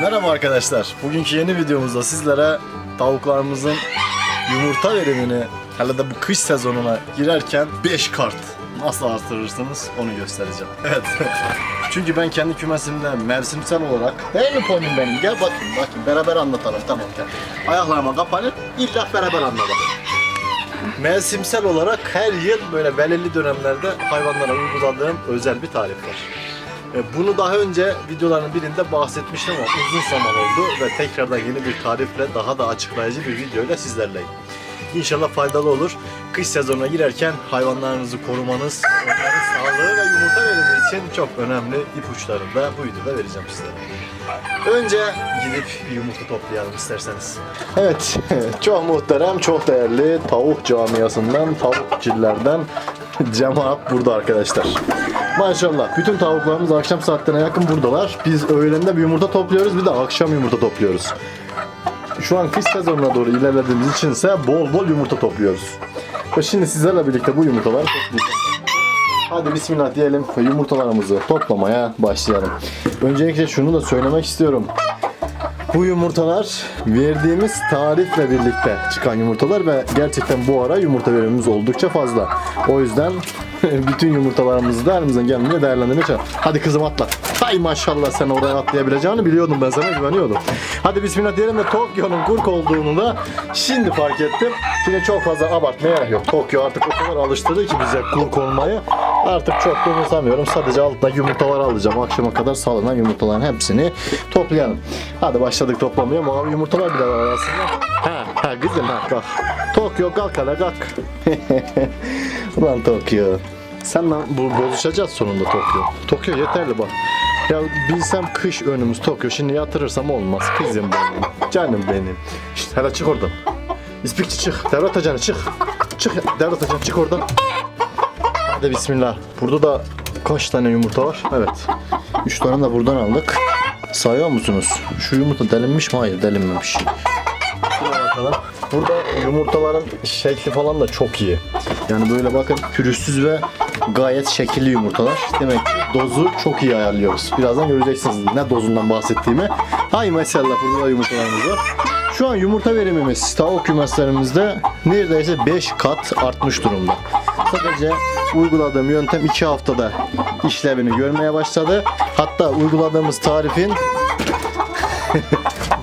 Merhaba arkadaşlar. Bugünkü yeni videomuzda sizlere tavuklarımızın yumurta verimini hele de bu kış sezonuna girerken 5 kart nasıl artırırsınız onu göstereceğim. Evet. Çünkü ben kendi kümesimde mevsimsel olarak değil mi ponim benim? Gel bakayım bakayım beraber anlatalım tamam gel. Ayaklarıma kapanıp illa beraber anlatalım. Mevsimsel olarak her yıl böyle belirli dönemlerde hayvanlara uyguladığım özel bir tarif var. E, Bunu daha önce videoların birinde bahsetmiştim ama uzun zaman oldu ve tekrardan yeni bir tarifle daha da açıklayıcı bir videoyla sizlerleyim. İnşallah faydalı olur. Kış sezonuna girerken hayvanlarınızı korumanız, sağlığı ve yumurta verimi için çok önemli ipuçlarını da bu videoda vereceğim sizlere. Önce gidip yumurta toplayalım isterseniz. Evet, çok muhterem, çok değerli tavuk camiasından, tavukçilerden cemaat burada arkadaşlar. Maşallah bütün tavuklarımız akşam saatlerine yakın buradalar. Biz öğlende bir yumurta topluyoruz bir de akşam yumurta topluyoruz. Şu an kış sezonuna doğru ilerlediğimiz içinse bol bol yumurta topluyoruz. Ve şimdi sizlerle birlikte bu yumurtaları toplayacağız. Hadi bismillah diyelim ve yumurtalarımızı toplamaya başlayalım. Öncelikle şunu da söylemek istiyorum. Bu yumurtalar verdiğimiz tarifle birlikte çıkan yumurtalar ve gerçekten bu ara yumurta verimimiz oldukça fazla. O yüzden bütün yumurtalarımızı da elimizden geldiğince değerlendirmeye çalışalım. Hadi kızım atla. Hay maşallah sen oraya atlayabileceğini biliyordum ben sana güveniyordum. Hadi bismillah diyelim de Tokyo'nun kurk olduğunu da şimdi fark ettim. Şimdi çok fazla abartmaya gerek yok. Tokyo artık o kadar alıştırdı ki bize kurk olmayı. Artık çok da umursamıyorum. Sadece altta yumurtaları alacağım. Akşama kadar salınan yumurtaların hepsini toplayalım. Hadi başladık toplamaya. Mavi yumurtalar bile var arasında. Ha, ha kızım ha kalk. Tokyo kalk hele kalk. Ulan Tokyo. Senle bu bozuşacağız sonunda Tokyo. Tokyo yeterli bak. Ya bilsem kış önümüz Tokyo şimdi yatırırsam olmaz. Kızım benim. Canım benim. İşte hele çık oradan. İspikçi çık. Devlet ajanı çık. Çık devlet ajanı çık oradan. Hadi bismillah. Burada da kaç tane yumurta var? Evet. 3 tane de buradan aldık. Sayıyor musunuz? Şu yumurta delinmiş mi? Hayır delinmemiş. Bakalım. Burada yumurtaların şekli falan da çok iyi. Yani böyle bakın pürüzsüz ve gayet şekilli yumurtalar. Demek ki dozu çok iyi ayarlıyoruz. Birazdan göreceksiniz ne dozundan bahsettiğimi. Hay maşallah burada da yumurtalarımız var. Şu an yumurta verimimiz tavuk kümeslerimizde neredeyse 5 kat artmış durumda. Sadece uyguladığım yöntem 2 haftada işlevini görmeye başladı. Hatta uyguladığımız tarifin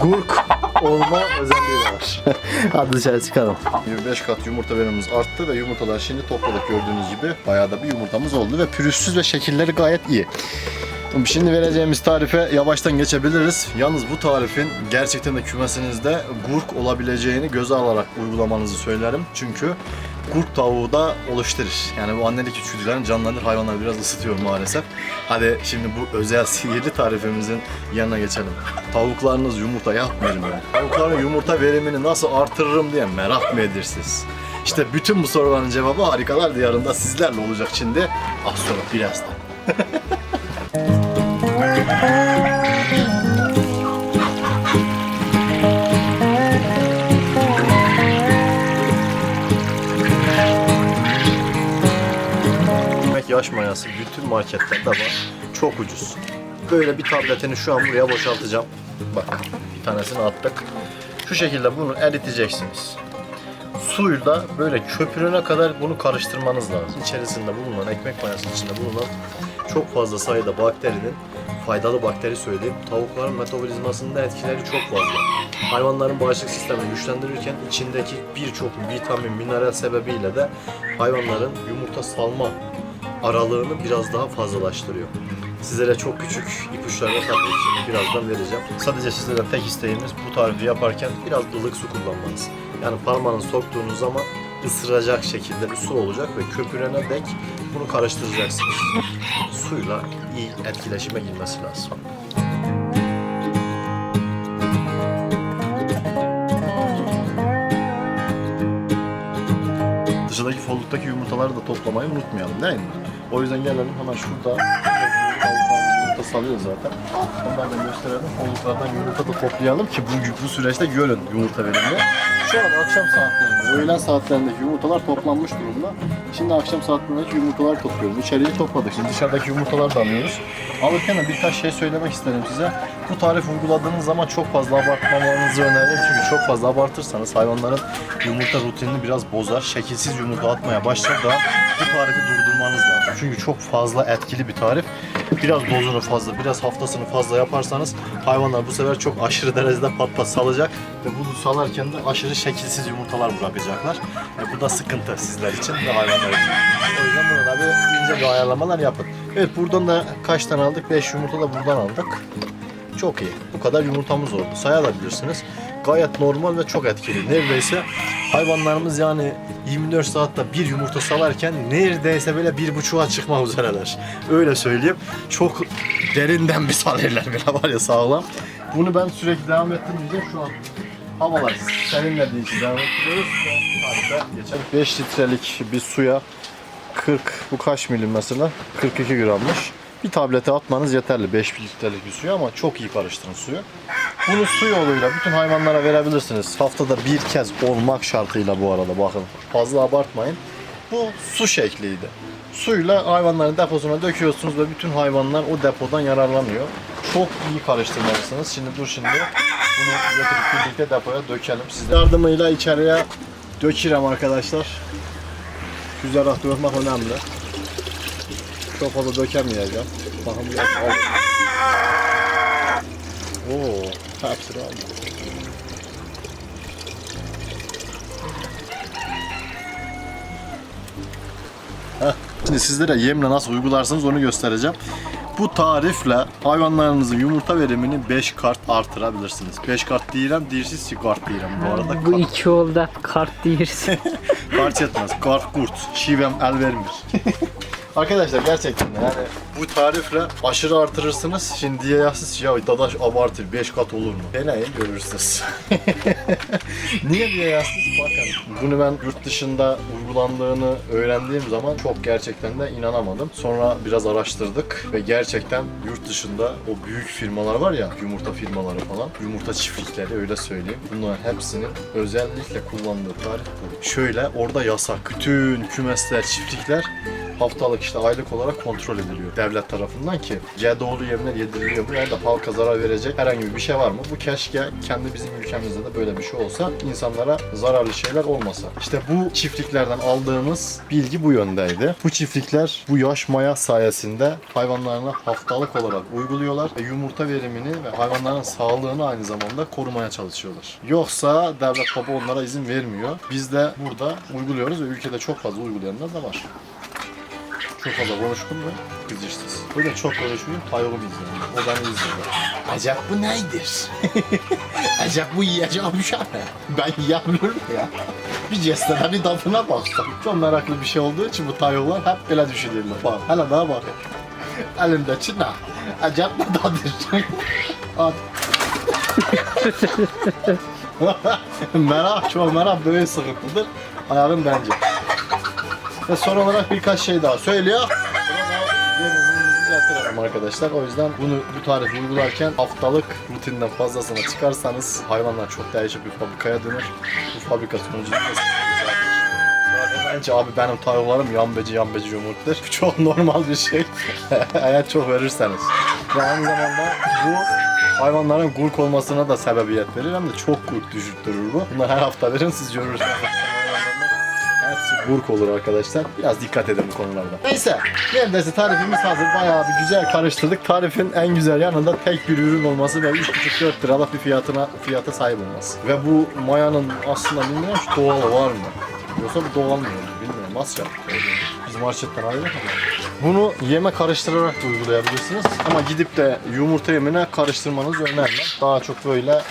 gurk olma özelliği de var. Hadi dışarı çıkalım. 25 kat yumurta verimimiz arttı ve yumurtalar şimdi topladık gördüğünüz gibi. Bayağı da bir yumurtamız oldu ve pürüzsüz ve şekilleri gayet iyi. Şimdi vereceğimiz tarife yavaştan geçebiliriz. Yalnız bu tarifin gerçekten de kümesinizde gurk olabileceğini göze alarak uygulamanızı söylerim. Çünkü gurk tavuğu da oluşturur. Yani bu annelik içgüdülerini canlandır. Hayvanlar biraz ısıtıyor maalesef. Hadi şimdi bu özel sihirli tarifimizin yanına geçelim. Tavuklarınız yumurta yapmıyor mu? Tavukların yumurta verimini nasıl artırırım diye merak mı edirsiniz? İşte bütün bu soruların cevabı harikalar diyarında sizlerle olacak şimdi. Az sonra birazdan. yaş mayası bütün marketlerde var. Çok ucuz. Böyle bir tabletini şu an buraya boşaltacağım. Bak bir tanesini attık. Şu şekilde bunu eriteceksiniz. Suyla böyle köpürene kadar bunu karıştırmanız lazım. İçerisinde bulunan, ekmek mayası içinde bulunan çok fazla sayıda bakterinin faydalı bakteri söyleyeyim. Tavukların metabolizmasında etkileri çok fazla. Hayvanların bağışıklık sistemini güçlendirirken içindeki birçok vitamin, mineral sebebiyle de hayvanların yumurta salma aralığını biraz daha fazlalaştırıyor. Sizlere çok küçük ipuçlarını tabii ki birazdan vereceğim. Sadece sizlerden tek isteğimiz bu tarifi yaparken biraz ılık su kullanmanız. Yani parmağınızı soktuğunuz zaman ısıracak şekilde bir su olacak ve köpürene dek bunu karıştıracaksınız. Suyla iyi etkileşime girmesi lazım. Dışındaki folluk'taki yumurtaları da toplamayı unutmayalım değil mi? O yüzden gelelim hemen şurada yumurta salıyor zaten. Onlardan gösterelim. Folluklardan yumurta da toplayalım ki bu, bu süreçte görün yumurta verimini. Şu an akşam saatlerinde, öğlen saatlerindeki yumurtalar toplanmış durumda. Şimdi akşam saatlerindeki yumurtaları topluyoruz. İçeriği topladık. Şimdi dışarıdaki yumurtaları da alıyoruz. Alırken de birkaç şey söylemek isterim size. Bu tarif uyguladığınız zaman çok fazla abartmamanızı öneririm. Çünkü çok fazla abartırsanız hayvanların yumurta rutinini biraz bozar. Şekilsiz yumurta atmaya başlar da bu tarifi durdurmanız lazım. Çünkü çok fazla etkili bir tarif. Biraz dozunu fazla, biraz haftasını fazla yaparsanız hayvanlar bu sefer çok aşırı derecede pat pat salacak ve bunu salarken de aşırı şekilsiz yumurtalar bırakacaklar. E, bu da sıkıntı sizler için ve hayvanlar için. O yüzden burada da bir ince bir ayarlamalar yapın. Evet buradan da kaç tane aldık? 5 yumurta da buradan aldık. Çok iyi. Bu kadar yumurtamız oldu. Sayabilirsiniz. Gayet normal ve çok etkili. Neredeyse hayvanlarımız yani 24 saatte bir yumurta salarken neredeyse böyle bir buçuğa çıkmak üzereler. Öyle söyleyeyim. Çok derinden bir salırlar böyle var ya sağlam. Bunu ben sürekli devam ettirmeyeceğim şu an. Havalar serinlediği için devam ettiriyoruz. Geçen 5 litrelik bir suya 40 bu kaç milim mesela? 42 grammış. Bir tablete atmanız yeterli 5 litrelik bir suya ama çok iyi karıştırın suyu. Bunu su yoluyla bütün hayvanlara verebilirsiniz. Haftada bir kez olmak şartıyla bu arada bakın. Fazla abartmayın. Bu su şekliydi. Suyla hayvanların deposuna döküyorsunuz ve bütün hayvanlar o depodan yararlanıyor. Çok iyi karıştırmalısınız. Şimdi dur şimdi bunu götürüp birlikte depoya dökelim. Siz yardımıyla içeriye dökürem arkadaşlar. Güzel rahat dökmek önemli. Çok fazla dökemeyeceğim. Bakın biraz al. Oo, hepsini aldım. Heh, Şimdi sizlere yemle nasıl uygularsınız onu göstereceğim. Bu tarifle hayvanlarınızın yumurta verimini 5 kart artırabilirsiniz. 5 kart değilim, değilsiz kart değilim bu arada. Bu Kart- iki oldu kart diyoruz. Fark etmez. Kart kurt. Şivem el vermiş. Arkadaşlar gerçekten yani bu tarifle aşırı artırırsınız. Şimdi diyeceksiniz ya dadaş abartır 5 kat olur mu? Deneyin görürsünüz. Niye diyeceksiniz? Bakın bunu ben yurt dışında uygulandığını öğrendiğim zaman çok gerçekten de inanamadım. Sonra biraz araştırdık ve gerçekten yurt dışında o büyük firmalar var ya yumurta firmaları falan yumurta çiftlikleri öyle söyleyeyim. Bunların hepsinin özellikle kullandığı tarif bu. Şöyle orada yasak. Bütün kümesler, çiftlikler haftalık işte aylık olarak kontrol ediliyor devlet tarafından ki GDO'lu yemler yediriliyor mu? Yani de halka zarar verecek herhangi bir şey var mı? Bu keşke kendi bizim ülkemizde de böyle bir şey olsa insanlara zararlı şeyler olmasa. İşte bu çiftliklerden aldığımız bilgi bu yöndeydi. Bu çiftlikler bu yaş maya sayesinde hayvanlarına haftalık olarak uyguluyorlar ve yumurta verimini ve hayvanların sağlığını aynı zamanda korumaya çalışıyorlar. Yoksa devlet baba onlara izin vermiyor. Biz de burada uyguluyoruz ve ülkede çok fazla uygulayanlar da var. Çok fazla konuştum ve kızışsız. Böyle çok konuşmayayım, tayyumu izliyorum. O beni izliyor. Acaba bu neydir? Acaba bu yiyeceğim bir şey mi? Ben yiyemiyorum ya. Bir jestine bir tadına baktım. Çok meraklı bir şey olduğu için bu tayyular hep böyle düşünüyorlar. Bak, hele daha bak. Elimde çına. Acaba ne tadır? At. merak, çok merak böyle sıkıntıdır. Ayarım bence. Ve son olarak birkaç şey daha söylüyor. Düzeltirim arkadaşlar. O yüzden bunu bu tarifi uygularken haftalık rutinden fazlasına çıkarsanız hayvanlar çok değişik bir fabrikaya dönür. Bu fabrika sonucunda bence abi benim tavuklarım yambeci yambeci yumurtlar. Çok normal bir şey. Eğer çok verirseniz. Ve aynı zamanda bu hayvanların gurk olmasına da sebebiyet verir. Hem de çok gurk düşürttürür bu. Bunları her hafta verin siz görürsünüz. Burk olur arkadaşlar. Biraz dikkat edin bu konularda. Neyse. Neredeyse tarifimiz hazır. Bayağı bir güzel karıştırdık. Tarifin en güzel yanı da tek bir ürün olması ve 3,5-4 liralık bir fiyatına fiyata sahip olması. Ve bu mayanın aslında bilmiyorum şu doğal var mı? Yoksa bu doğal mı? Bilmiyorum. Nasıl yaptık? Biz marketten aldık ama. Bunu yeme karıştırarak da uygulayabilirsiniz. Ama gidip de yumurta yemine karıştırmanız önemli. Daha çok böyle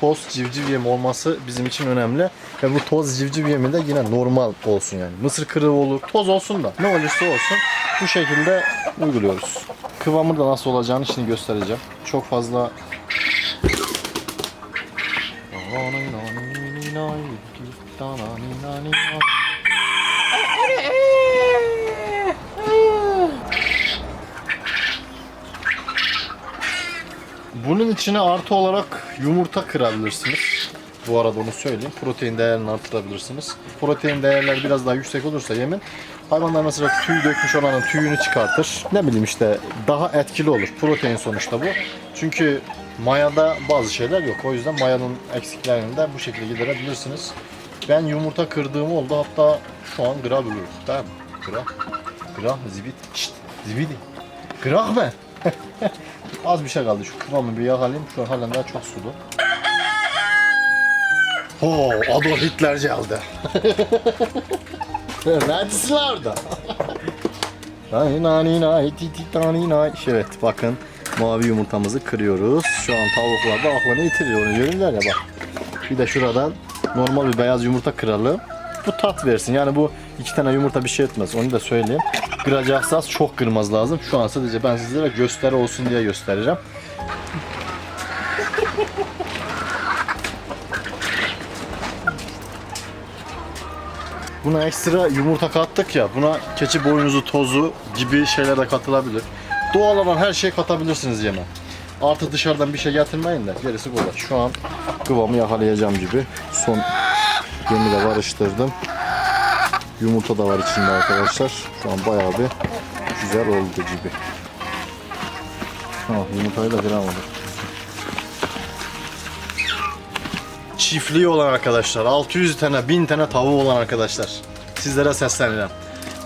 toz civciv yemi olması bizim için önemli. Ve bu toz civciv yemi de yine normal olsun yani. Mısır kırığı olur, toz olsun da ne olursa olsun bu şekilde uyguluyoruz. Kıvamı da nasıl olacağını şimdi göstereceğim. Çok fazla Bunun içine artı olarak yumurta kırabilirsiniz. Bu arada onu söyleyeyim. Protein değerini artırabilirsiniz. Protein değerleri biraz daha yüksek olursa yemin hayvanlar mesela tüy dökmüş olanın tüyünü çıkartır. Ne bileyim işte daha etkili olur. Protein sonuçta bu. Çünkü mayada bazı şeyler yok. O yüzden mayanın eksiklerini de bu şekilde giderebilirsiniz. Ben yumurta kırdığım oldu. Hatta şu an gra buluyoruz. Tamam mı? Gra. Gra. Zibit. Şşt. Zibidi. Gra mı? Az bir şey kaldı. Şu kıvamı bir yakalayayım. Şu an halen daha çok sulu. Oo, Adolf Hitler geldi. Neredesin orada? Nani nani nani ti ti nani nani. Evet bakın mavi yumurtamızı kırıyoruz. Şu an tavuklar da aklını yitiriyor. Onu görürler ya bak. Bir de şuradan normal bir beyaz yumurta kıralım. Bu tat versin. Yani bu iki tane yumurta bir şey etmez. Onu da söyleyeyim. Kıracaksanız çok kırmaz lazım. Şu an sadece ben sizlere gösteri olsun diye göstereceğim. Buna ekstra yumurta kattık ya. Buna keçi boynuzu tozu gibi şeyler de katılabilir. Doğal olan her şeyi katabilirsiniz yeme. Artı dışarıdan bir şey getirmeyin de gerisi kolay. Şu an kıvamı yakalayacağım gibi. Son yemi de karıştırdım. Yumurta da var içinde arkadaşlar. Şu an bayağı bir güzel oldu gibi. Ha, yumurtayı da kıramadım. Çiftliği olan arkadaşlar, 600 tane, 1000 tane tavuğu olan arkadaşlar. Sizlere sesleniyorum.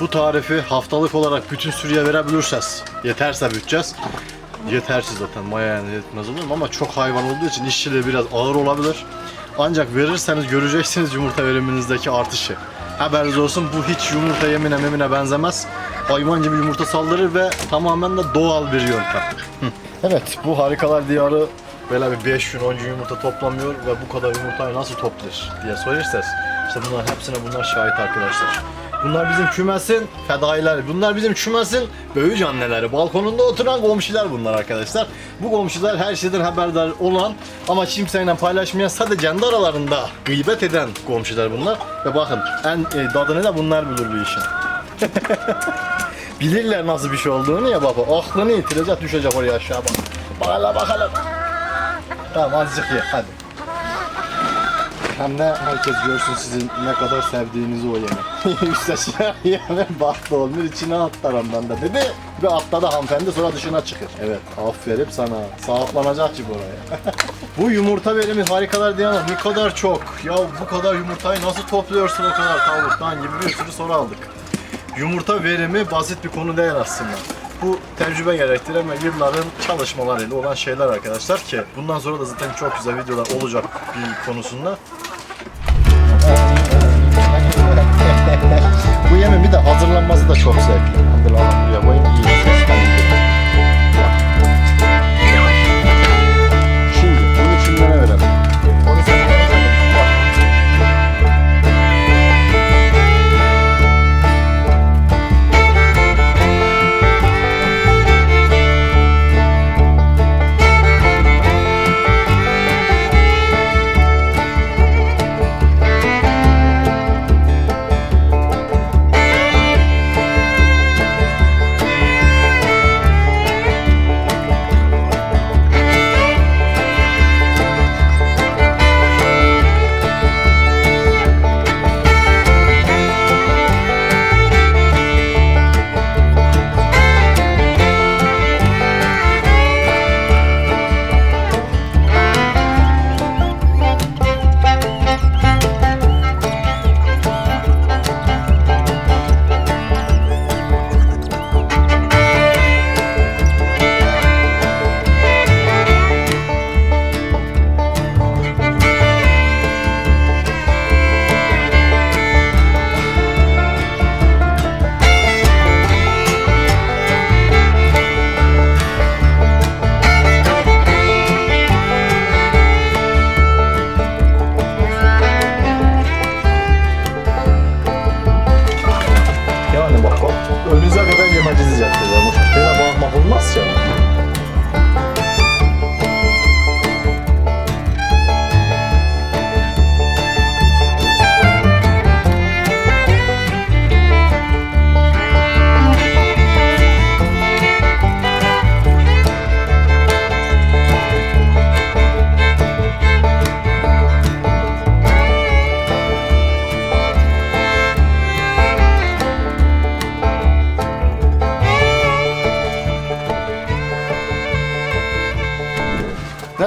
Bu tarifi haftalık olarak bütün sürüye verebilirseniz, yeterse bütçez. Yetersiz zaten, maya yani yetmez olur ama çok hayvan olduğu için işçiliği biraz ağır olabilir. Ancak verirseniz göreceksiniz yumurta veriminizdeki artışı. Haberiniz olsun bu hiç yumurta yemine memine benzemez. Hayvan gibi yumurta saldırır ve tamamen de doğal bir yöntem. evet bu harikalar diyarı böyle bir 5 gün 10 gün yumurta toplamıyor ve bu kadar yumurtayı nasıl toplar diye sorarsanız işte bunların hepsine bunlar şahit arkadaşlar. Bunlar bizim kümesin fedaileri. Bunlar bizim kümesin böğüc anneleri. Balkonunda oturan komşular bunlar arkadaşlar. Bu komşular her şeyden haberdar olan ama kimseyle paylaşmayan sadece kendi aralarında gıybet eden komşular bunlar. Ve bakın en e, tadını da bunlar bilir bu işin. Bilirler nasıl bir şey olduğunu ya baba. Aklını yitirecek düşecek oraya aşağı bak. Bakalım bakalım. Tamam azıcık ye hadi. Hem de herkes görsün sizin ne kadar sevdiğinizi o yemek. Üst aşağı yemek baktı olmuş içine atlar ondan da dedi. Ve atladı hanımefendi sonra dışına çıkır. Evet aferin sana. Sahiplanacak gibi oraya. bu yumurta verimi harikalar diyen ne kadar çok. Ya bu kadar yumurtayı nasıl topluyorsun o kadar tavuktan gibi bir sürü soru aldık. Yumurta verimi basit bir konu değil aslında. Bu tecrübe gerektiren ve yılların çalışmalarıyla olan şeyler arkadaşlar ki bundan sonra da zaten çok güzel videolar olacak bir konusunda. Bu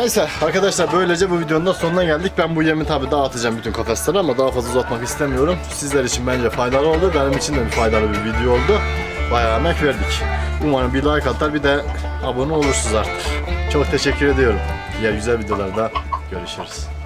Neyse arkadaşlar böylece bu videonun da sonuna geldik. Ben bu yemi tabi dağıtacağım bütün kafeslere ama daha fazla uzatmak istemiyorum. Sizler için bence faydalı oldu. Benim için de bir faydalı bir video oldu. Bayağı emek verdik. Umarım bir like atar bir de abone olursunuz artık. Çok teşekkür ediyorum. Diğer güzel videolarda görüşürüz.